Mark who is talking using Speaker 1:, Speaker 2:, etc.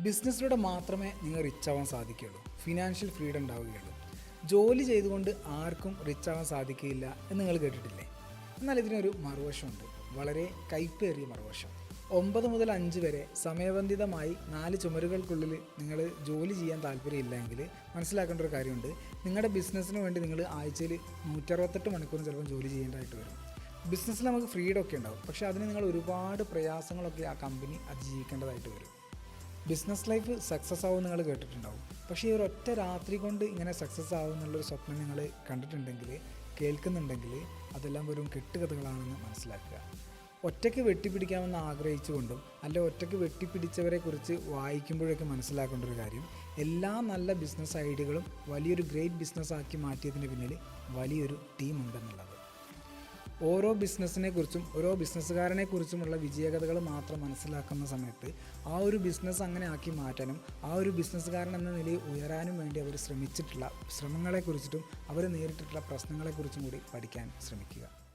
Speaker 1: ബിസിനസ്സിലൂടെ മാത്രമേ നിങ്ങൾ റിച്ച് ആവാൻ സാധിക്കുകയുള്ളൂ. ഫിനാൻഷ്യൽ ഫ്രീഡം ഉണ്ടാവുകയുള്ളൂ. ജോലി ചെയ്തുകൊണ്ട് ആർക്കും റിച്ച് ആവാൻ സാധിക്കുകയില്ല എന്ന് നിങ്ങൾ കേട്ടിട്ടില്ലേ? എന്നാൽ ഇതിനൊരു മറുവശമുണ്ട്. വളരെ കയ്പേറിയ മറുവശം. ഒമ്പത് മുതൽ അഞ്ച് വരെ സമയബന്ധിതമായി നാല് ചുമരുകൾക്കുള്ളിൽ നിങ്ങൾ ജോലി ചെയ്യാൻ താല്പര്യമില്ലെങ്കിൽ മനസ്സിലാക്കേണ്ട ഒരു കാര്യമുണ്ട്. നിങ്ങളുടെ ബിസിനസ്സിന് വേണ്ടി നിങ്ങൾ ആഴ്ചയിൽ നൂറ്ററുപത്തെട്ട് മണിക്കൂർ ചിലപ്പോൾ ജോലി ചെയ്യേണ്ടതായിട്ട് വരും. ബിസിനസ്സിൽ നമുക്ക് ഫ്രീഡം ഒക്കെ ഉണ്ടാവും. പക്ഷേ അതിന് നിങ്ങൾ ഒരുപാട് പ്രയാസങ്ങളൊക്കെ ആ കമ്പനി അതിജീവിക്കേണ്ടതായിട്ട് വരും. ബിസിനസ് ലൈഫ് സക്സസ് ആവും നിങ്ങൾ കേട്ടിട്ടുണ്ടാവും. പക്ഷേ ഈ ഒറ്റ രാത്രി കൊണ്ട് ഇങ്ങനെ സക്സസ് ആവും എന്നുള്ളൊരു സ്വപ്നം നിങ്ങൾ കണ്ടിട്ടുണ്ടെങ്കിൽ കേൾക്കുന്നുണ്ടെങ്കിൽ അതെല്ലാം വെറും കെട്ടുകഥകളാണെന്ന് മനസ്സിലാക്കുക. ഒറ്റയ്ക്ക് വെട്ടിപ്പിടിക്കാമെന്ന് ആഗ്രഹിച്ചുകൊണ്ടും അല്ല ഒറ്റയ്ക്ക് വെട്ടിപ്പിടിച്ചവരെ കുറിച്ച് വായിക്കുമ്പോഴൊക്കെ മനസ്സിലാക്കേണ്ട ഒരു കാര്യം എല്ലാ നല്ല ബിസിനസ് ഐഡിയകളും വലിയൊരു ഗ്രേറ്റ് ബിസിനസ് ആക്കി മാറ്റിയതിന് പിന്നിൽ വലിയൊരു ടീം ഉണ്ടെന്നുള്ളത് ഓരോ ബിസിനസ്സിനെ കുറിച്ചും ഓരോ ബിസിനസ്സുകാരനെ കുറിച്ചുമുള്ള വിജയകഥകൾ മാത്രം മനസ്സിലാക്കുന്ന സമയത്ത് ആ ഒരു ബിസിനസ് അങ്ങനെ ആക്കി മാറ്റാനും ആ ഒരു ബിസിനസ്സുകാരൻ എന്ന നിലയിൽ ഉയരാനും വേണ്ടി അവർ ശ്രമിച്ചിട്ടുള്ള ശ്രമങ്ങളെക്കുറിച്ചിട്ടും അവർ നേരിട്ടിട്ടുള്ള പ്രശ്നങ്ങളെക്കുറിച്ചും കൂടി പഠിക്കാൻ ശ്രമിക്കുക.